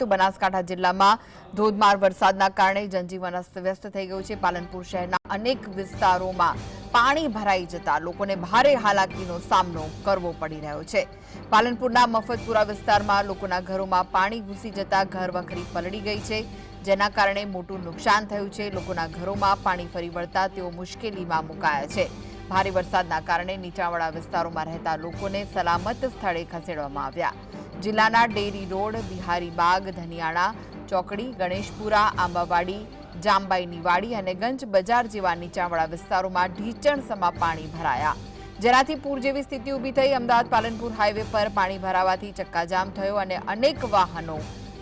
તો બનાસકાંઠા જિલ્લામાં ધોધમાર વરસાદના કારણે જનજીવન અસ્તવ્યસ્ત થઈ ગયું છે. પાલનપુર શહેરના અનેક વિસ્તારોમાં પાણી ભરાઈ જતા લોકોને ભારે હાલાકીનો સામનો કરવો પડી રહ્યો છે. પાલનપુરના મફતપુરા વિસ્તારમાં લોકોના ઘરોમાં પાણી ઘૂસી જતા ઘર વખરી પલળી ગઈ છે. જેના કારણે મોટું નુકસાન થયું છે. લોકોના ઘરોમાં પાણી ફરી વળતા તેઓ મુશ્કેલીમાં મુકાયા છે. ભારે વરસાદના કારણે નીચાણવાળા વિસ્તારોમાં રહેતા લોકોને સલામત સ્થળે ખસેડવામાં આવ્યા. જિલ્લાના ડેરી રોડ, બિહારી બાગ, ધનિયાણા, ચોકડી, ગણેશપુરા, આંબાવાડી જામબાઈની વાડી અને ગંજ બજાર જેવા નીચાણવાળા વિસ્તારોમાં ઢીચણસમાં પાણી ભરાયા. જેનાથી પૂર જેવી સ્થિતિ ઊભી થઈ અમદાવાદ પાલનપુર હાઈવે પર પાણી ભરાવાથી ચક્કાજામ થયો અને અનેક વાહનો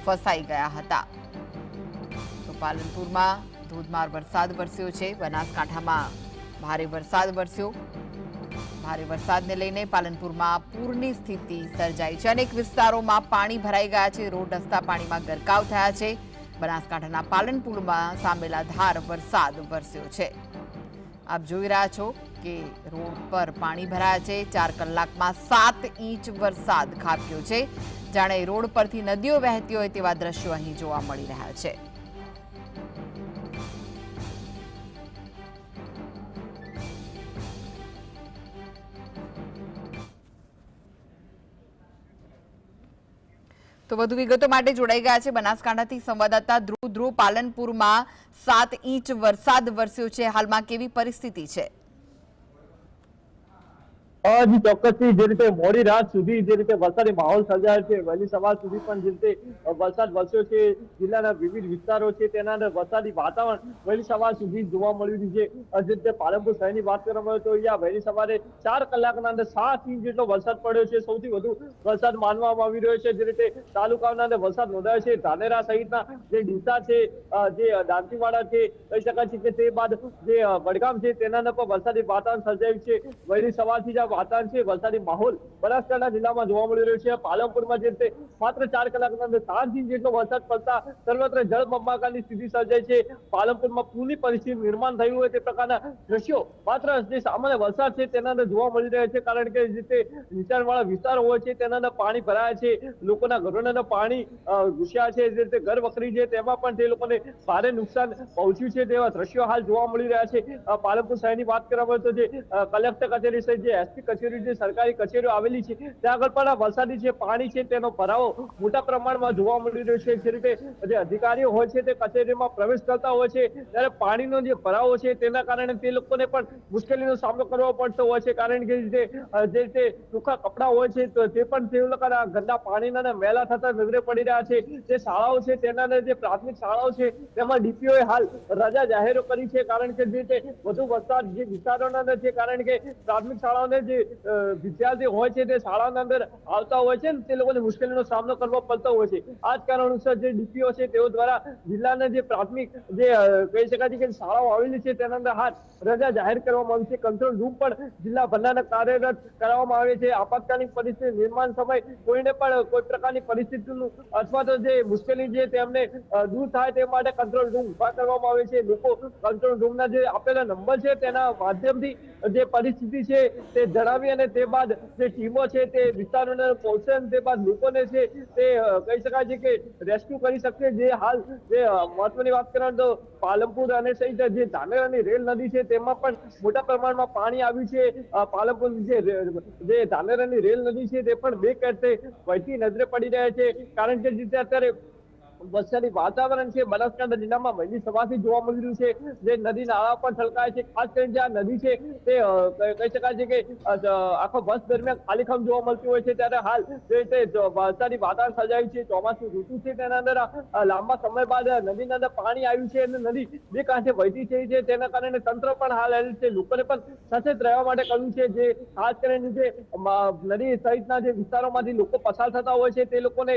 ફસાઈ ગયા હતા. તો પાલનપુરમાં ધોધમાર વરસાદ વરસ્યો છે. બનાસકાંઠામાં ભારે વરસાદ વરસ્યો. ભારે વરસાદને લઈને પાલનપુરમાં પૂરની સ્થિતિ સર્જાઈ છે. અનેક વિસ્તારોમાં પાણી ભરાઈ ગયા છે. રોડ રસ્તા પાણીમાં ગરકાવ થયા છે. બનાસકાંઠાના પાલનપુરમાં સામેલા ધાર વરસાદ વરસ્યો છે. આપ જોઈ રહ્યા છો કે રોડ પર પાણી ભરાયા છે. ચાર કલાકમાં સાત ઇંચ વરસાદ ખાબક્યો છે. જાણે રોડ પરથી નદીઓ વહેતી હોય તેવા દ્રશ્યો અહીં જોવા મળી રહ્યા છે. તો વધુ વિગતો માટે જોડાઈ ગયા છે બનાસકાંઠાથી સંવાદદાતા ધ્રુવ ધ્રુવ પાલનપુરમાં સાત ઇંચ વરસાદ વરસ્યો છે. હાલમાં કેવી પરિસ્થિતિ છે? જી ચોક્કસથી જે રીતે મોડી રાત સુધી જે રીતે વરસાદી માહોલ સર્જાયો છે, વહેલી સવાર સુધી પણ જે રીતે વરસાદ વરસ્યો છે, જિલ્લાના વિવિધ વિસ્તારો છે, તેના વરસાદી વાતાવરણ વહેલી સવાર સુધી જોવા મળ્યું છે. જે રીતે પાલનપુર શહેરની વાત કરવામાં આવે તો અહીંયા વહેલી સવારે ચાર કલાકના અંદર સાત ઇંચ જેટલો વરસાદ પડ્યો છે. સૌથી વધુ વરસાદ માનવામાં આવી રહ્યો છે. જે રીતે તાલુકાના અંદર વરસાદ નોંધાયો છે. ધાનેરા સહિતના જે ડીસા છે જે દાંતીવાડા છે, કહી શકાય છે કે તે બાદ જે વડગામ છે, તેના પણ વરસાદી વાતાવરણ સર્જાયું છે. વહેલી સવારથી જ વાતાવરણ હોય છે તેના પાણી ભરાયા છે. લોકોના ઘરોના પાણી ઘૂસ્યા છે. જે રીતે ઘર વખરી છે તેમાં પણ તે લોકોને ભારે નુકસાન પહોંચ્યું છે તેવા દ્રશ્યો હાલ જોવા મળી રહ્યા છે. પાલનપુર શહેરની વાત કરવામાં આવે તો જે કલેક્ટર કચેરી સહિત જે એસપી કચેરી જે સરકારી કચેરીઓ આવેલી છે, ત્યાં આગળ પણ વરસાદી જે પાણી છે તેનો ભરાવો મોટા પ્રમાણમાં જોવા મળી રહ્યો છે. જે રીતે જે અધિકારીઓ હોય છે તે કચેરીમાં પ્રવેશ કરતા હોય છે, ત્યારે પાણીનો જે ભરાવો છે તેના કારણે તે લોકોને પણ મુશ્કેલીનો સામનો કરવો પડતો હોય છે. કારણ કે જે રીતે ટૂંકા કપડાં હોય છે તો તે પણ તે લોકોના ગંદા પાણીના મેલા થતા નજરે પડી રહ્યા છે. જે શાળાઓ છે તેના જે પ્રાથમિક શાળાઓ છે તેમાં ડીપીઓએ હાલ રજા જાહેર કરી છે. કારણ કે જે રીતે વધુ વરસાદ જે વિસ્તારોના છે, કારણ કે પ્રાથમિક શાળાઓને જે અ, વિદ્યાર્થી હોય છે તે શાળાના અંદર આવતા હોય છે તે લોકોને મુશ્કેલીનો સામનો કરવો પડતો હોય છે. આ જ કારણોસર જે ડીપીઓ છે તેઓ દ્વારા જિલ્લાના જે પ્રાથમિક જે કહી શકાય કે શાળાઓ આવેલી છે તેના અંદર હાથ રજા જાહેર કરવામાં આવી છે. કંટ્રોલ રૂમ પણ જિલ્લા ભંડારના કાર્યરત કરવામાં આવે છે. આપાતકાલીન પરિસ્થિતિ નિર્માણ સમય કોઈને પણ કોઈ પ્રકારની પરિસ્થિતિનું અથવા તો જે મુશ્કેલી છે તેમને દૂર થાય તે માટે કંટ્રોલ રૂમ ઊભા કરવામાં આવે છે. લોકો કંટ્રોલ રૂમના જે આપેલા નંબર છે તેના માધ્યમથી જે પરિસ્થિતિ છે તે જણાવી અને તે બાદ જે ટીમો છે તે વિસ્તારોને પહોંચશે અને તે બાદ લોકોને છે તે કહી શકાય છે કે રેસ્ક્યુ કરી શકશે. જે હાલ જે મહત્વની વાત કરીએ તો પાલનપુર અને સહિત જે ધાનેરાની રેલ નદી છે તેમાં પણ મોટા પ્રમાણમાં પાણી આવ્યું છે. પાલનપુર જે જે ધાનેરાની રેલ નદી છે તે પણ બે કાંઠે વહેતી નજરે પડી રહ્યા છે. કારણ કે જે અત્યારે વરસાદી વાતાવરણ છે, બનાસકાંઠા જિલ્લામાં વહેલી સવારથી જોવા મળી રહ્યું છે જે નદી નાળા પણ છલકાય છે. ખાસ કરીને જે આ નદી છે તે કહી શકાય છે કે આખો વર્ષ દરમિયાન ખાલીખમ જોવા મળતી હોય છે. ત્યારે હાલ જે રીતે વરસાદી વાતાવરણ સર્જાયું છે, ચોમાસું ઋતુ છે તેના અંદર લાંબા સમય બાદ નદીના અંદર પાણી આવ્યું છે અને નદી બે કાંઠે વહેતી થઈ છે. તેના કારણે તંત્ર પણ હાલ એલ છે લોકોને પણ સચેત રહેવા માટે કહ્યું છે જે ખાસ કરીને જે નદી સહિતના જે વિસ્તારોમાંથી લોકો પસાર થતા હોય છે, તે લોકોને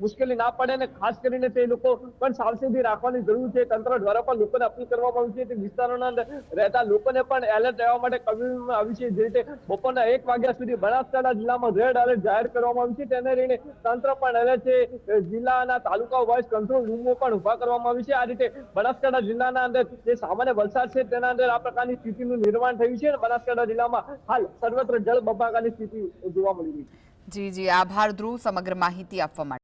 મુશ્કેલી ના પડે અને ખાસ કરીને તે લોકો પણ સાવચેતી રાખવાની જરૂર છે. તંત્ર દ્વારા પણ લોકોને અપીલ કરવામાં આવી છે. તે વિસ્તારોના રહેતા લોકોને પણ એલર્ટ રહેવા માટે કરવામાં આવી છે. જે રીતે બપોરના એક વાગ્યા સુધી બનાસકાંઠા જિલ્લામાં રેડ એલર્ટ જાહેર કરવામાં આવ્યું છે. તેને લઈને તંત્ર પણ એલર્ટ છે. જિલ્લાના તાલુકા વાઇઝ કંટ્રોલ રૂમો પણ ઊભા કરવામાં આવી છે. આ રીતે બનાસકાંઠા જિલ્લાના અંદર જે સામાન્ય વરસાદ છે, તેના અંદર આ પ્રકારની સ્થિતિનું નિર્માણ થયું છે અને બનાસકાંઠા જિલ્લામાં હાલ સર્વત્ર જળ બબાકાની સ્થિતિ જોવા મળી રહી છે. જી જી. આભાર ધ્રુવ સમગ્ર માહિતી આપવા માટે.